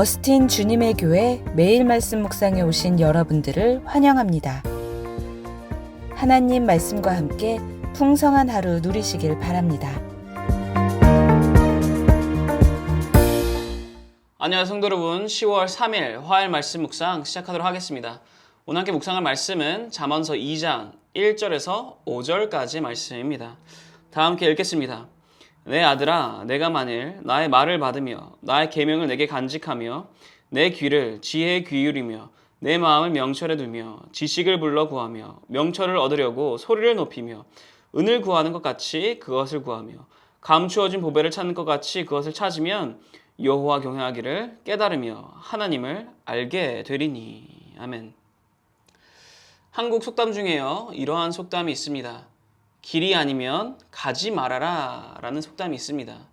어스틴 주님의 교회 매일 말씀 묵상에 오신 여러분들을 환영합니다. 하나님 말씀과 함께 풍성한 하루 누리시길 바랍니다. 안녕하세요 성도 여러분 10월 3일 화요일 말씀 묵상 시작하도록 하겠습니다 오늘 함께 묵상할 말씀은 잠언서 2장 1절에서 5절까지 말씀입니다 다 함께 읽겠습니다 내 아들아 내가 만일 나의 말을 받으며 나의 계명을 내게 간직하며 내 귀를 지혜에 귀울이며 내 마음을 명철에 두며 지식을 불러 구하며 명철을 얻으려고 소리를 높이며 은을 구하는 것 같이 그것을 구하며 감추어진 보배를 찾는 것 같이 그것을 찾으면 여호와 경외하기를 깨달으며 하나님을 알게 되리니 아멘. 한국 속담 중에요 이러한 속담이 있습니다. 길이 아니면 가지 말아라 라는 속담이 있습니다.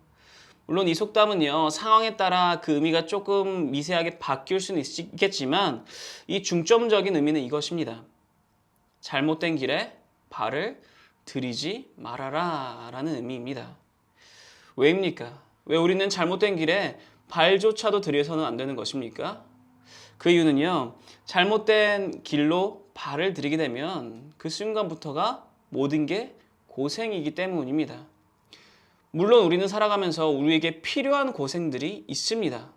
물론 이 속담은요 상황에 따라 그 의미가 조금 미세하게 바뀔 수는 있겠지만 이 중점적인 의미는 이것입니다. 잘못된 길에 발을 들이지 말아라 라는 의미입니다. 왜입니까? 왜 우리는 잘못된 길에 발조차도 들여서는 안 되는 것입니까? 그 이유는요, 잘못된 길로 발을 들이게 되면 그 순간부터가 모든 게 고생이기 때문입니다. 물론 우리는 살아가면서 우리에게 필요한 고생들이 있습니다.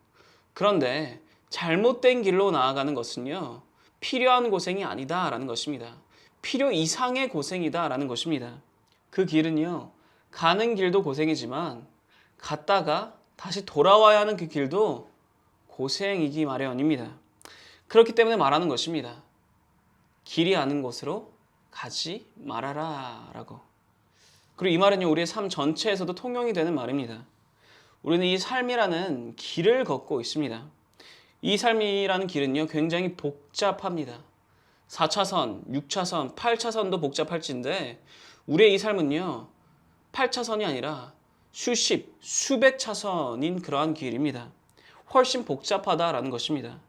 그런데 잘못된 길로 나아가는 것은요, 필요한 고생이 아니다라는 것입니다. 필요 이상의 고생이다라는 것입니다. 그 길은요, 가는 길도 고생이지만 갔다가 다시 돌아와야 하는 그 길도 고생이기 마련입니다. 그렇기 때문에 말하는 것입니다. 길이 아는 곳으로 가지 말아라 라고. 그리고 이 말은요, 우리의 삶 전체에서도 통용이 되는 말입니다. 우리는 이 삶이라는 길을 걷고 있습니다. 이 삶이라는 길은요, 굉장히 복잡합니다. 4차선, 6차선, 8차선도 복잡할진데, 우리의 이 삶은요, 8차선이 아니라 수십, 수백 차선인 그러한 길입니다. 훨씬 복잡하다라는 것입니다.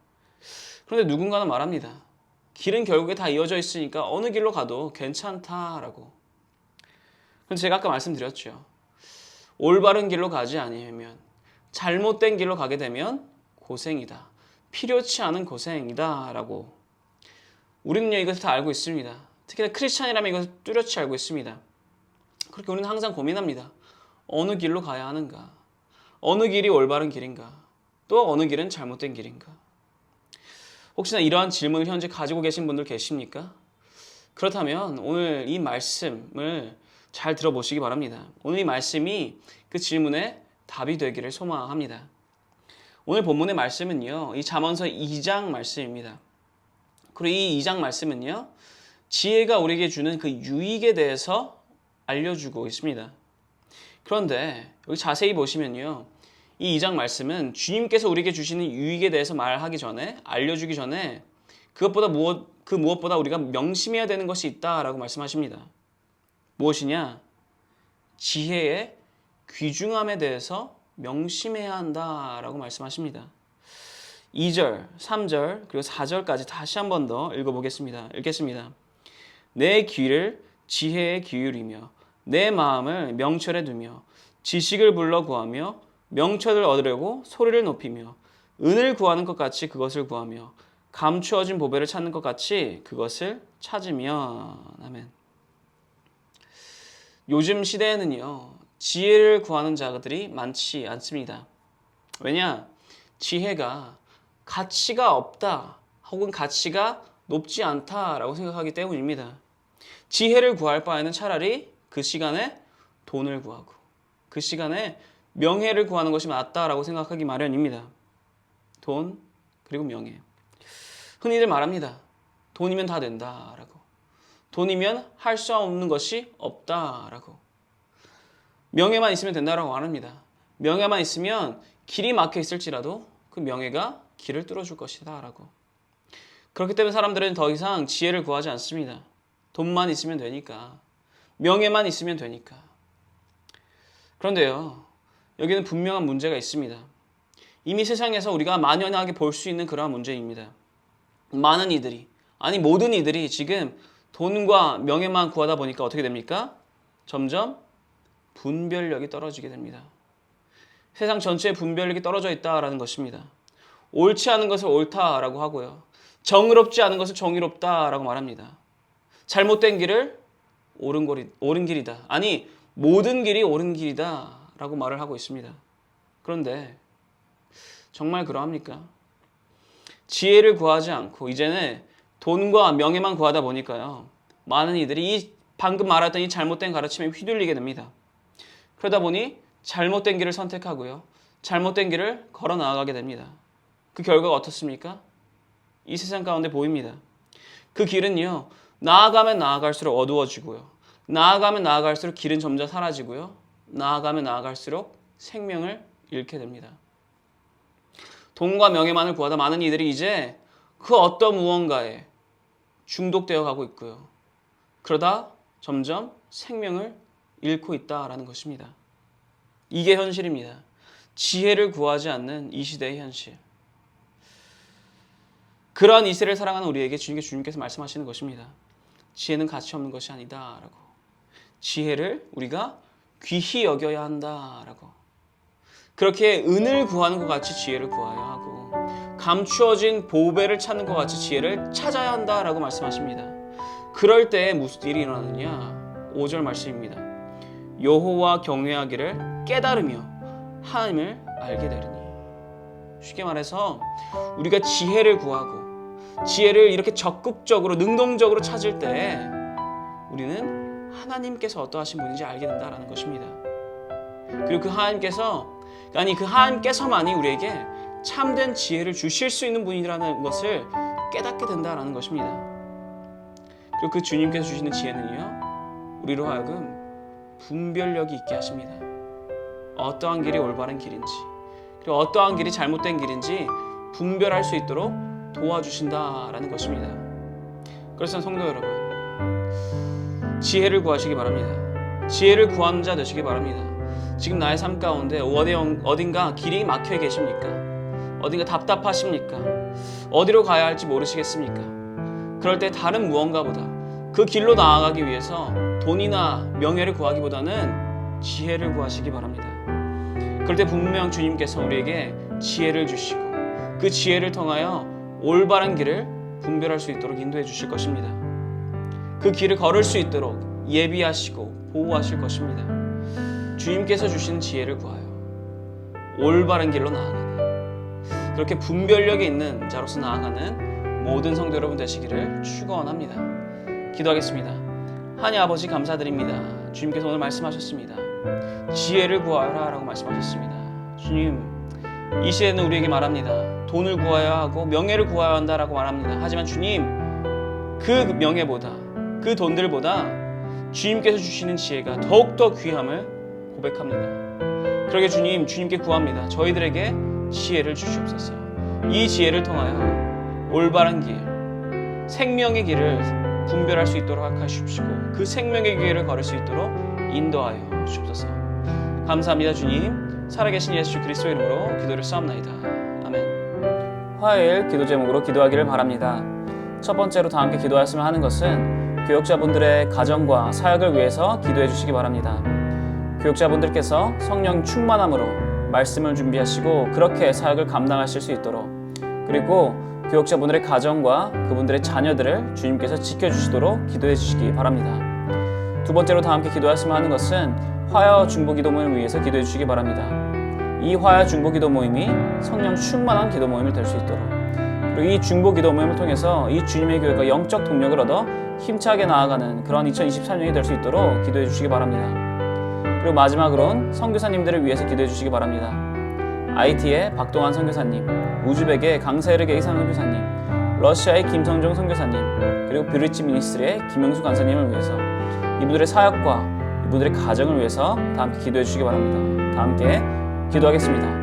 그런데 누군가는 말합니다. 길은 결국에 다 이어져 있으니까 어느 길로 가도 괜찮다라고. 그런데 제가 아까 말씀드렸죠. 올바른 길로 가지 아니면 잘못된 길로 가게 되면 고생이다. 필요치 않은 고생이다라고. 우리는요 이것을 다 알고 있습니다. 특히나 크리스찬이라면 이것을 뚜렷이 알고 있습니다. 그렇게 우리는 항상 고민합니다. 어느 길로 가야 하는가? 어느 길이 올바른 길인가? 또 어느 길은 잘못된 길인가? 혹시나 이러한 질문을 현재 가지고 계신 분들 계십니까? 그렇다면 오늘 이 말씀을 잘 들어보시기 바랍니다. 오늘 이 말씀이 그 질문에 답이 되기를 소망합니다. 오늘 본문의 말씀은요, 이 잠언서 2장 말씀입니다. 그리고 이 2장 말씀은요, 지혜가 우리에게 주는 그 유익에 대해서 알려주고 있습니다. 그런데 여기 자세히 보시면요. 이 2장 말씀은 주님께서 우리에게 주시는 유익에 대해서 말하기 전에 알려주기 전에 그것보다 무엇 그 무엇보다 우리가 명심해야 되는 것이 있다라고 말씀하십니다. 무엇이냐? 지혜의 귀중함에 대해서 명심해야 한다라고 말씀하십니다. 2절, 3절, 그리고 4절까지 다시 한 번 더 읽어보겠습니다. 읽겠습니다. 내 귀를 지혜에 기울이며 내 마음을 명철에 두며 지식을 불러 구하며 명철을 얻으려고 소리를 높이며 은을 구하는 것 같이 그것을 구하며 감추어진 보배를 찾는 것 같이 그것을 찾으면 아멘. 요즘 시대에는요 지혜를 구하는 자들이 많지 않습니다. 왜냐 지혜가 가치가 없다 혹은 가치가 높지 않다라고 생각하기 때문입니다. 지혜를 구할 바에는 차라리 그 시간에 돈을 구하고 그 시간에 명예를 구하는 것이 맞다라고 생각하기 마련입니다. 돈 그리고 명예. 흔히들 말합니다. 돈이면 다 된다라고. 돈이면 할 수 없는 것이 없다라고. 명예만 있으면 된다라고 말합니다. 명예만 있으면 길이 막혀 있을지라도 그 명예가 길을 뚫어줄 것이다라고. 그렇기 때문에 사람들은 더 이상 지혜를 구하지 않습니다. 돈만 있으면 되니까. 명예만 있으면 되니까. 그런데요, 여기는 분명한 문제가 있습니다. 이미 세상에서 우리가 만연하게 볼 수 있는 그러한 문제입니다. 많은 이들이, 아니 모든 이들이 지금 돈과 명예만 구하다 보니까 어떻게 됩니까? 점점 분별력이 떨어지게 됩니다. 세상 전체의 분별력이 떨어져 있다라는 것입니다. 옳지 않은 것을 옳다라고 하고요. 정의롭지 않은 것을 정의롭다라고 말합니다. 잘못된 길을 옳은, 길이다. 아니 모든 길이 옳은 길이다 라고 말을 하고 있습니다. 그런데 정말 그러합니까? 지혜를 구하지 않고 이제는 돈과 명예만 구하다 보니까요. 많은 이들이 이 방금 말했던 이 잘못된 가르침에 휘둘리게 됩니다. 그러다 보니 잘못된 길을 선택하고요. 잘못된 길을 걸어 나아가게 됩니다. 그 결과가 어떻습니까? 이 세상 가운데 보입니다. 그 길은요. 나아가면 나아갈수록 어두워지고요. 나아가면 나아갈수록 길은 점점 사라지고요. 나아가면 나아갈수록 생명을 잃게 됩니다. 돈과 명예만을 구하다 많은 이들이 이제 그 어떤 무언가에 중독되어 가고 있고요. 그러다 점점 생명을 잃고 있다라는 것입니다. 이게 현실입니다. 지혜를 구하지 않는 이 시대의 현실. 그러한 이 세를 사랑하는 우리에게 주님께 주님께서 말씀하시는 것입니다. 지혜는 가치 없는 것이 아니다라고. 지혜를 우리가 귀히 여겨야 한다라고. 그렇게 은을 구하는 것 같이 지혜를 구해야 하고 감추어진 보배를 찾는 것 같이 지혜를 찾아야 한다라고 말씀하십니다. 그럴 때 무슨 일이 일어나느냐? 5절 말씀입니다. 여호와 경외하기를 깨달으며 하나님을 알게 되리니. 쉽게 말해서 우리가 지혜를 구하고 지혜를 이렇게 적극적으로 능동적으로 찾을 때 우리는 하나님께서 어떠하신 분인지 알게 된다라는 것입니다. 그리고 그 하나님께서 아니 그 하나님께서만이 우리에게 참된 지혜를 주실 수 있는 분이라는 것을 깨닫게 된다라는 것입니다. 그리고 그 주님께서 주시는 지혜는요 우리로 하여금 분별력이 있게 하십니다. 어떠한 길이 올바른 길인지 그리고 어떠한 길이 잘못된 길인지 분별할 수 있도록 도와주신다라는 것입니다. 그래서 성도 여러분 지혜를 구하시기 바랍니다. 지혜를 구하는 자 되시기 바랍니다. 지금 나의 삶 가운데 어디, 어딘가 길이 막혀 계십니까? 어딘가 답답하십니까? 어디로 가야 할지 모르시겠습니까? 그럴 때 다른 무언가보다 그 길로 나아가기 위해서 돈이나 명예를 구하기보다는 지혜를 구하시기 바랍니다. 그럴 때 분명 주님께서 우리에게 지혜를 주시고 그 지혜를 통하여 올바른 길을 분별할 수 있도록 인도해 주실 것입니다. 그 길을 걸을 수 있도록 예비하시고 보호하실 것입니다. 주님께서 주신 지혜를 구하여 올바른 길로 나아가는 그렇게 분별력이 있는 자로서 나아가는 모든 성도 여러분 되시기를 축원합니다. 기도하겠습니다. 하나님 아버지 감사드립니다. 주님께서 오늘 말씀하셨습니다. 지혜를 구하라라고 말씀하셨습니다. 주님, 이 시대는 우리에게 말합니다. 돈을 구해야 하고 명예를 구해야 한다라고 말합니다. 하지만 주님, 그 명예보다 그 돈들보다 주님께서 주시는 지혜가 더욱더 귀함을 고백합니다. 그러게 주님, 주님께 구합니다. 저희들에게 지혜를 주시옵소서. 이 지혜를 통하여 올바른 길, 생명의 길을 분별할 수 있도록 하시옵시고 그 생명의 길을 걸을 수 있도록 인도하여 주옵소서. 감사합니다, 주님. 살아계신 예수 그리스도 이름으로 기도를 싸움나이다. 아멘. 화요일 기도 제목으로 기도하기를 바랍니다. 첫 번째로 다 함께 기도하였으면 하는 것은 교역자분들의 가정과 사역을 위해서 기도해 주시기 바랍니다. 교역자분들께서 성령 충만함으로 말씀을 준비하시고 그렇게 사역을 감당하실 수 있도록 그리고 교역자분들의 가정과 그분들의 자녀들을 주님께서 지켜주시도록 기도해 주시기 바랍니다. 두 번째로 다 함께 기도하였으면 하는 것은 화요 중보 기도 모임을 위해서 기도해 주시기 바랍니다. 이 화요 중보 기도 모임이 성령 충만한 기도 모임이 될 수 있도록 그리고 이 중보 기도 모임을 통해서 이 주님의 교회가 영적 동력을 얻어 힘차게 나아가는 그런 2023년이 될 수 있도록 기도해 주시기 바랍니다. 그리고 마지막으론 선교사님들을 위해서 기도해 주시기 바랍니다. IT의 박동환 선교사님, 우즈벡의 강세르게이 선교사님, 러시아의 김성종 선교사님, 그리고 브리치 미니스트리의 김영수 간사님을 위해서 이분들의 사역과 이분들의 가정을 위해서 다 함께 기도해 주시기 바랍니다. 다 함께 기도하겠습니다.